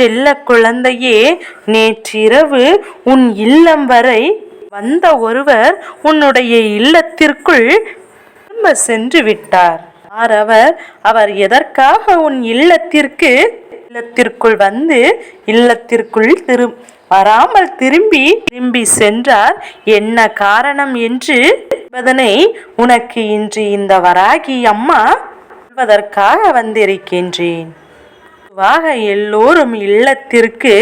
செல்ல குழந்தையே நேற்றிரவு உன் இல்லம் வரை வந்த ஒருவர் உன்னுடைய இல்லத்திற்குள் திரும்ப சென்று விட்டார். யார் அவர்? அவர் எதற்காக உன் இல்லத்திற்கு இல்லத்திற்குள் வந்து இல்லத்திற்குள் திரு வராமல் திரும்பி திரும்பி சென்றார்? என்ன காரணம் என்று என்பதனை உனக்கு இன்று இந்த வராகி அம்மா சொல்வதற்காக வந்திருக்கின்றேன். பொதுவாக எல்லோரும் இல்லத்திற்கு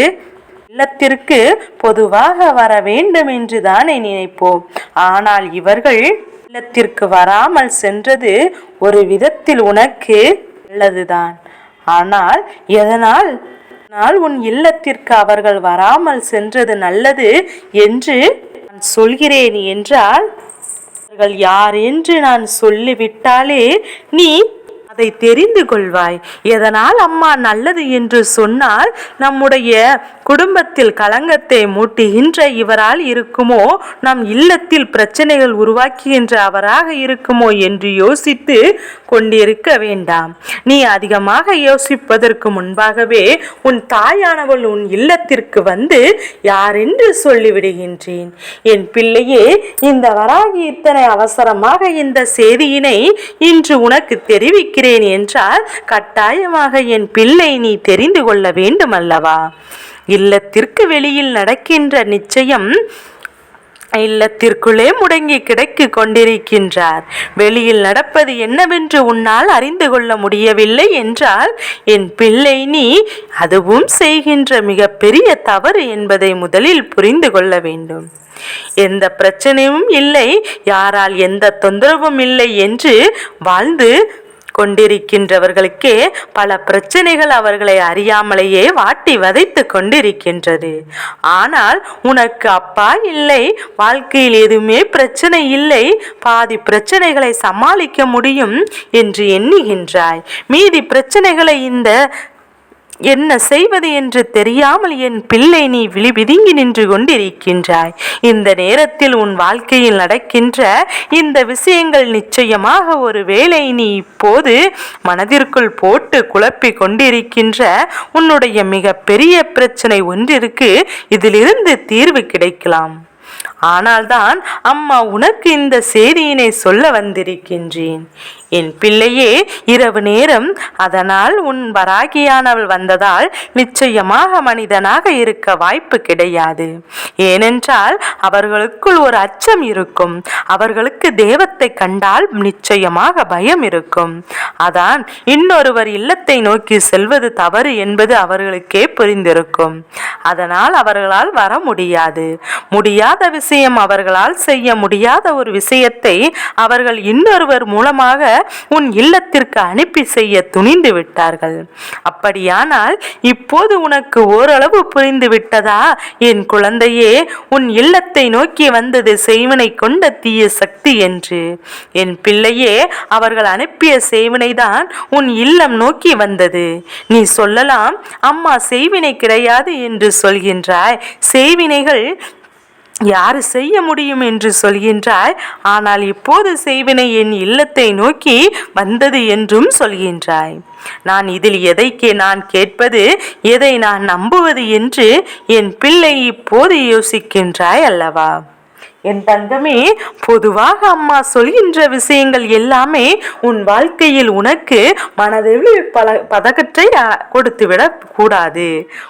இல்லத்திற்கு பொதுவாக வர வேண்டும் என்று தானே நினைப்போம். ஆனால் இவர்கள் இல்லத்திற்கு வராமல் சென்றது ஒரு விதத்தில் உனக்கு நல்லதுதான். ஆனால் எதனால்? ஆனால் உன் இல்லத்திற்கு அவர்கள் வராமல் சென்றது நல்லது என்று நான் சொல்கிறேன் என்றால் அவர்கள் யார் என்று நான் சொல்லிவிட்டாலே நீ அதை தெரிந்து கொள்வாய். எதனால் அம்மா நல்லது என்று சொன்னால் நம்முடைய குடும்பத்தில் களங்கத்தை மூட்டுகின்ற இவரால் இருக்குமோ நம் இல்லத்தில் பிரச்சனைகள் உருவாக்குகின்ற அவராக இருக்குமோ என்று யோசித்து கொண்டிருக்க வேண்டாம். நீ அதிகமாக யோசிப்பதற்கு முன்பாகவே உன் தாயானவள் உன் இல்லத்திற்கு வந்து யாரென்று சொல்லிவிடுகின்றேன். என் பிள்ளையே இந்த வராகி இத்தனை அவசரமாக இந்த செய்தியினை இன்று உனக்கு தெரிவிக்கிறேன். என்றால் கட்டாயமாக என் பிள்ளை நீ தெரிந்து கொள்ள வேண்டும் அல்லவா இல்லத்திற்கு வெளியில் நடக்கின்ற நிச்சயம் இல்லத்திற்குள்ளே முடங்கி கிடைக்கு கொண்டிருக்கின்றார். வெளியில் நடப்பது என்னவென்று உன்னால் அறிந்து கொள்ள முடியவில்லை என்றால் என் பிள்ளை நீ அதுவும் செய்கின்ற மிகப்பெரிய தவறு என்பதை முதலில் புரிந்து கொள்ள வேண்டும். எந்த பிரச்சனையும் இல்லை. யாரால் எந்த தொந்தரவும் இல்லை என்று வாழ்ந்து கொண்டிருக்கின்றவர்களுக்கே பல பிரச்சனைகள் அவர்களை அறியாமலேயே வாட்டி வதைத்து கொண்டிருக்கின்றது. ஆனால் உனக்கு அப்பா இல்லை வாழ்க்கையில் எதுவுமே பிரச்சனை இல்லை பாதி பிரச்சனைகளை சமாளிக்க முடியும் என்று எண்ணுகின்றாய். மீதி பிரச்சனைகளை இந்த என்ன செய்வது என்று தெரியாமல் என் பிள்ளை நீ விழிபிதுங்கி நின்று கொண்டிருக்கின்றாய். இந்த நேரத்தில் உன் வாழ்க்கையில் நடக்கின்ற இந்த விஷயங்கள் நிச்சயமாக ஒரு வேளை நீ இப்போது மனதிற்குள் போட்டு குழப்பிக் கொண்டிருக்கின்ற உன்னுடைய மிக பெரிய பிரச்சனை ஒன்றிற்கு இதிலிருந்து தீர்வு கிடைக்கலாம். ஆனால்தான் அம்மா உனக்கு இந்த செய்தியினை சொல்ல வந்திருக்கின்றேன். என் பிள்ளையே இரவு நேரம் அதனால் உன் வராகியானவள் வந்ததால் நிச்சயமாக மனிதனாக இருக்க வாய்ப்பு கிடையாது. ஏனென்றால் அவர்களுக்குள் ஒரு அச்சம் இருக்கும். அவர்களுக்கு தெய்வத்தை கண்டால் நிச்சயமாக பயம் இருக்கும். அதான் இன்னொருவர் இல்லத்தை நோக்கி செல்வது தவறு என்பது அவர்களுக்கே புரிந்திருக்கும். அதனால் அவர்களால் வர முடியாது. முடியாத விஷயம் அவர்களால் செய்ய முடியாத ஒரு விஷயத்தை அவர்கள் இன்னொருவர் மூலமாக உன் இல்லத்திற்கு அனுப்பி செய்ய துணிந்து விட்டார்கள். அப்படியானால் இப்போது உனக்கு ஓரளவு புரிந்து விட்டதா? என் குழந்தையே உன் இல்லத்தை நோக்கி வந்தது செய்வனை கொண்ட தீய சக்தி என்று. என் பிள்ளையே அவர்கள் அனுப்பிய செய்வினைதான் உன் இல்லம் நோக்கி வந்தது. நீ சொல்லலாம் அம்மா செய்வினை கிடையாது என்று சொல்கின்றாய். செய்வினைகள் யார் செய்ய முடியும் என்று சொல்கின்றாய்? ஆனால் இப்போது செய்வினை என் இல்லத்தை நோக்கி வந்தது என்றும் சொல்கின்றாய். நான் இதில் எதை நான் கேட்பது எதை நான் நம்புவது என்று என் பிள்ளை இப்போது யோசிக்கின்றாய் அல்லவா? என் தங்கமே பொதுவாக அம்மா சொல்கின்ற விஷயங்கள் எல்லாமே உன் வாழ்க்கையில் உனக்கு மனதில் பல பதக்கத்தை கொடுத்துவிடக் கூடாது.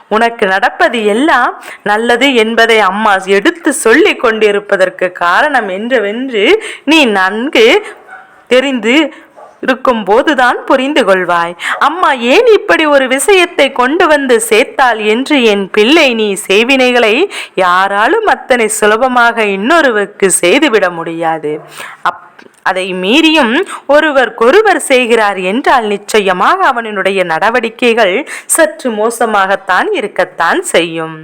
உனக்கு நடப்பது எல்லாம் நல்லது என்பதை அம்மா எடுத்து சொல்லி கொண்டிருப்பதற்கு காரணம் என்றவென்று நீ நன்கு தெரிந்து இருக்கும் போதுதான் புரிந்து கொள்வாய் அம்மா ஏன் இப்படி ஒரு விஷயத்தை கொண்டு வந்து சேர்த்தாள் என்று என் பிள்ளை நீ செய்வினைகளை யாராலும் அத்தனை சுலபமாக இன்னொருவருக்கு செய்துவிட முடியாது. அப் அதை மீறியும் ஒருவருக்கொருவர் செய்கிறார் என்றால் நிச்சயமாக அவனுடைய நடவடிக்கைகள் சற்று மோசமாகத்தான் இருக்கத்தான் செய்யும்.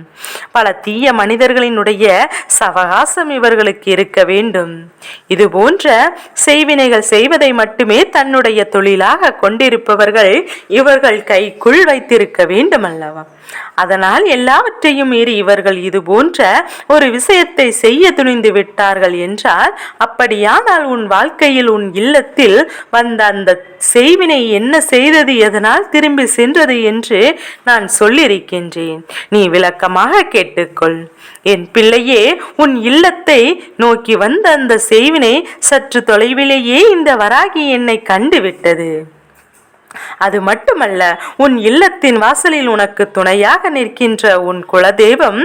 பல தீய மனிதர்களினுடைய சவகாசம் இவர்களுக்கு இருக்க வேண்டும். இது போன்ற செய்வினைகள் செய்வதை மட்டுமே தன்னுடைய தொழிலாக கொண்டிருப்பவர்கள் இவர்கள் கைக்குள் வைத்திருக்க வேண்டும் அல்லவா அதனால் எல்லாவற்றையும் மீறி இவர்கள் இது போன்ற ஒரு விஷயத்தை செய்ய துணிந்து விட்டார்கள் என்றால் அப்படியானால் உன் வாழ்க்கையில் உன் இல்லத்தில் வந்த அந்த செய்வினை என்ன செய்தது எதனால் திரும்பி சென்றது என்று நான் சொல்லியிருக்கின்றேன். நீ விளக்கமாக கேட்டுக்கொள். என் பிள்ளையே உன் இல்லத்தை நோக்கி வந்த அந்த செய்வினை சற்று தொலைவிலேயே இந்த வராகி என்னை கண்டுவிட்டது அது மட்டுமல்ல உன் இல்லத்தின் வாசலில் உனக்கு துணையாக நிற்கின்ற உன் குலதெய்வம்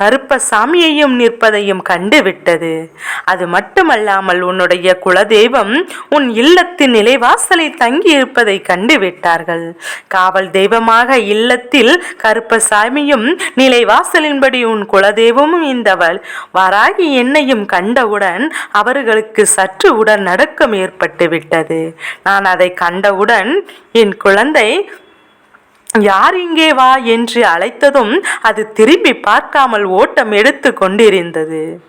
கருப்பசாமியையும் நிற்பதையும் கண்டுவிட்டது. அது மட்டுமல்லாமல் உன்னுடைய குலதெய்வம் உன் இல்லத்தின் நிலைவாசலில் தங்கியிருப்பதை கண்டுவிட்டார்கள். காவல் தெய்வமாக இல்லத்தில் கருப்பசாமியும் நிலைவாசலின்படி உன் குலதெய்வமும் இந்தவள் வராகி என்னையும் கண்டவுடன் அவர்களுக்கு சற்று உடன் நடுக்கம் ஏற்பட்டு விட்டது நான் அதை கண்டவுடன் என் குழந்தை யார் இங்கே வா என்று அழைத்ததும் அது திரும்பி பார்க்காமல் ஓட்டம் எடுத்து கொண்டிருந்தது.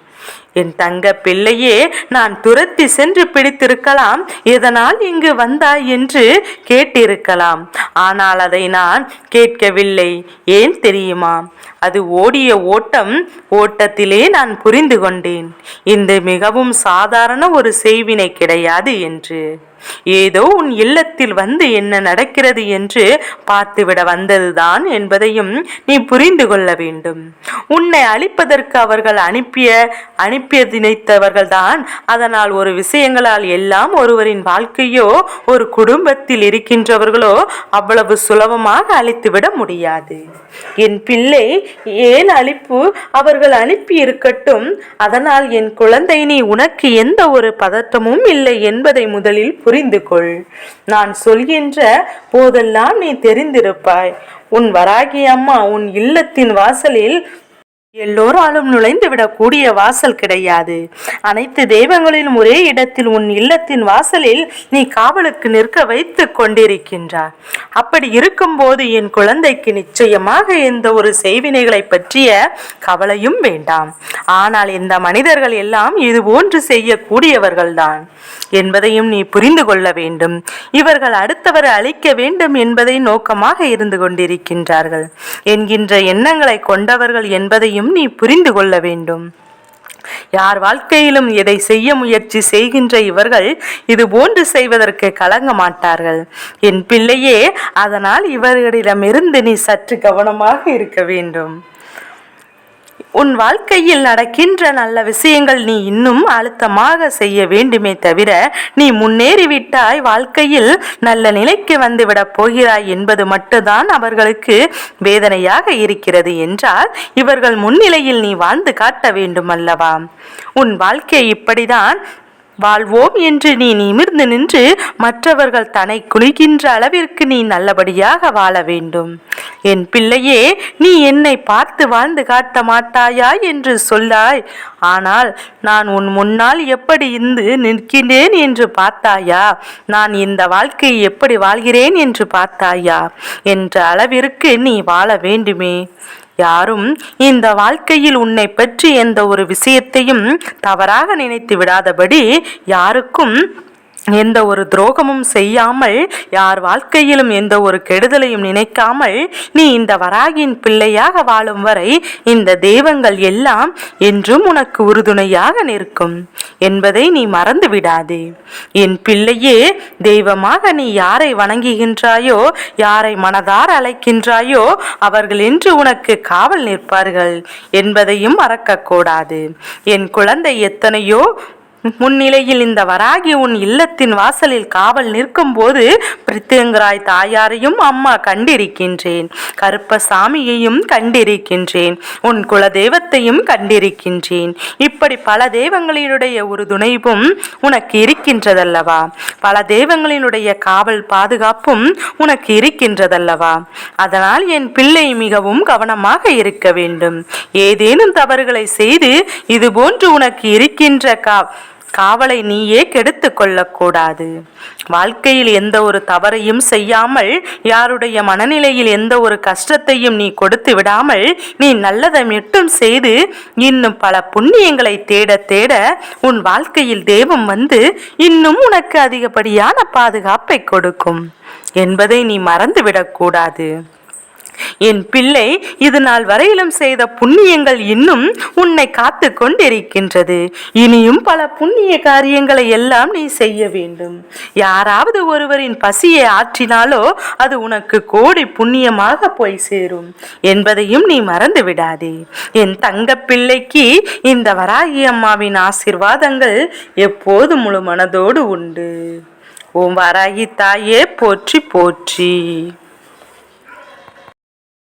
என் தங்க பிள்ளையே நான் துரத்தி சென்று பிடித்திருக்கலாம் எதனால் இங்கு வந்தாய் என்று கேட்டிருக்கலாம். ஆனால் அதை நான் கேட்கவில்லை. ஏன் தெரியுமா? அது ஓடிய ஓட்டம் ஓட்டத்திலே நான் புரிந்து கொண்டேன். இந்த மிகவும் சாதாரண ஒரு செய்வினை கிடையாது என்று. ஏதோ உன் இல்லத்தில் வந்து என்ன நடக்கிறது என்று பார்த்துவிட வந்ததுதான் என்பதையும் நீ புரிந்து கொள்ள வேண்டும். உன்னை அழிப்பதற்கு அவர்கள் அனுப்பிய அனுப்பிய நினைத்தவர்கள்தான். அதனால் ஒரு விஷயங்களால் எல்லாம் ஒருவரின் வாழ்க்கையோ ஒரு குடும்பத்தில் இருக்கின்றவர்களோ அவ்வளவு சுலபமாக அழித்துவிட முடியாது. என் பிள்ளை ஏன் அழிப்பு? அவர்கள் அனுப்பி இருக்கட்டும் அதனால் என் குழந்தை நீ உனக்கு எந்த ஒரு பதட்டமும் இல்லை என்பதை முதலில் புரிந்து கொள் நான் சொல்கின்ற போதெல்லாம் நீ தெரிந்திருப்பாய். உன் வராகி அம்மா உன் இல்லத்தின் வாசலில் எல்லோராலும் நுழைந்து விடக்கூடிய வாசல் கிடையாது. அனைத்து தெய்வங்களிலும் ஒரே இடத்தில் உன் இல்லத்தின் வாசலில் நீ காவலுக்கு நிற்க வைத்து கொண்டிருக்கின்றார் அப்படி இருக்கும்போது என் குழந்தைக்கு நிச்சயமாக எந்த ஒரு செய்வினைகளை பற்றிய கவலையும் வேண்டாம். ஆனால் இந்த மனிதர்கள் எல்லாம் இது போன்று செய்யக்கூடியவர்கள்தான். என்பதையும் நீ புரிந்து கொள்ள வேண்டும். இவர்கள் அடுத்தவர் அழிக்க வேண்டும் என்பதை நோக்கமாக இருந்து கொண்டிருக்கின்றார்கள். என்கின்ற எண்ணங்களை கொண்டவர்கள் என்பதையும் நீ புரிந்து கொள்ள வேண்டும். யார் வாழ்க்கையிலும் எதை செய்ய முயற்சி செய்கின்ற இவர்கள் இது போன்று செய்வதற்கு கலங்க மாட்டார்கள். என் பிள்ளையே அதனால் இவர்களிடமிருந்து நீ சற்று கவனமாக இருக்க வேண்டும். உன் வாழ்க்கையில் நடக்கின்ற நல்ல விஷயங்கள் நீ இன்னும் அழுத்தமாக செய்ய வேண்டுமே தவிர நீ முன்னேறிவிட்டாய் வாழ்க்கையில் நல்ல நிலைக்கு வந்துவிடப் போகிறாய் என்பது மட்டும்தான் அவர்களுக்கு வேதனையாக இருக்கிறது என்றால் இவர்கள் முன்னிலையில் நீ வாழ்ந்து காட்ட வேண்டும் அல்லவா உன் வாழ்க்கை இப்படிதான் வாழ்வோம் என்று நீ நிமிர்ந்து நின்று மற்றவர்கள் தன்னை குளிக்கின்ற அளவிற்கு நீ நல்லபடியாக வாழ வேண்டும். என் பிள்ளையே நீ என்னை பார்த்து வாழ்ந்து காட்ட மாட்டாயா என்று சொல்லாய். ஆனால் நான் உன் முன்னால் எப்படி இருந்து நிற்கின்றேன் என்று பார்த்தாயா? நான் இந்த வாழ்க்கையை எப்படி வாழ்கிறேன் என்று பார்த்தாயா? என்ற அளவிற்கு நீ வாழ வேண்டுமே. யாரும் இந்த வாழ்க்கையில் உன்னை பற்றி எந்த ஒரு விஷயத்தையும் தவறாக நினைத்து விடாதபடி யாருக்கும் எந்த ஒரு துரோகமும் செய்யாமல் யார் வாழ்க்கையிலும் எந்த ஒரு கெடுதலையும் நினைக்காமல் நீ இந்த வராகியின் பிள்ளையாக வாழும் வரை இந்த தெய்வங்கள் எல்லாம் என்றும் உனக்கு உறுதுணையாக நிற்கும். என்பதை நீ மறந்து விடாதே. என் பிள்ளையே தெய்வமாக நீ யாரை வணங்குகின்றாயோ யாரை மனதார் அழைக்கின்றாயோ அவர்கள் என்று உனக்கு காவல் நிற்பார்கள் என்பதையும் மறக்கக்கூடாது. என் குழந்தை எத்தனையோ முன்னிலையில் இந்த வராகி உன் இல்லத்தின் வாசலில் காவல் நிற்கும் போது பிரித்தியங்கராய் தாயாரையும் அம்மா கண்டிருக்கின்றேன். கருப்பசாமியையும் கண்டிருக்கின்றேன். உன் குல தெய்வத்தையும் கண்டிருக்கின்றேன். இப்படி பல தெய்வங்களினுடைய ஒரு துணைவும் உனக்கு இருக்கின்றதல்லவா? பல தெய்வங்களினுடைய காவல் பாதுகாப்பும் உனக்கு இருக்கின்றதல்லவா? அதனால் என் பிள்ளை மிகவும் கவனமாக இருக்க வேண்டும். ஏதேனும் தவறுகளை செய்து இது போன்று உனக்கு இருக்கின்ற கா காவலை நீயே கெடுத்து கொள்ளக்கூடாது. வாழ்க்கையில் எந்த ஒரு தவறையும் செய்யாமல் யாருடைய மனநிலையில் எந்த ஒரு கஷ்டத்தையும் நீ கொடுத்து விடாமல் நீ நல்லதை மட்டும் செய்து இன்னும் பல புண்ணியங்களை தேட தேட உன் வாழ்க்கையில் தெய்வம் வந்து இன்னும் உனக்கு அதிகப்படியான பாதுகாப்பை கொடுக்கும். என்பதை நீ மறந்துவிடக்கூடாது என் பிள்ளை இது நாள் வரையிலும் செய்த புண்ணியங்கள் இன்னும் உன்னை காத்து கொண்டிருக்கின்றது. இனியும் பல புண்ணிய காரியங்களை எல்லாம் நீ செய்ய வேண்டும். யாராவது ஒருவரின் பசியை ஆற்றினாலோ அது உனக்கு கோடி புண்ணியமாக போய் சேரும். என்பதையும் நீ மறந்து விடாதே. என் தங்க பிள்ளைக்கு இந்த வராகி அம்மாவின் ஆசிர்வாதங்கள் எப்போது முழு மனதோடு உண்டு. ஓம் வராகி தாயே போற்றி போற்றி.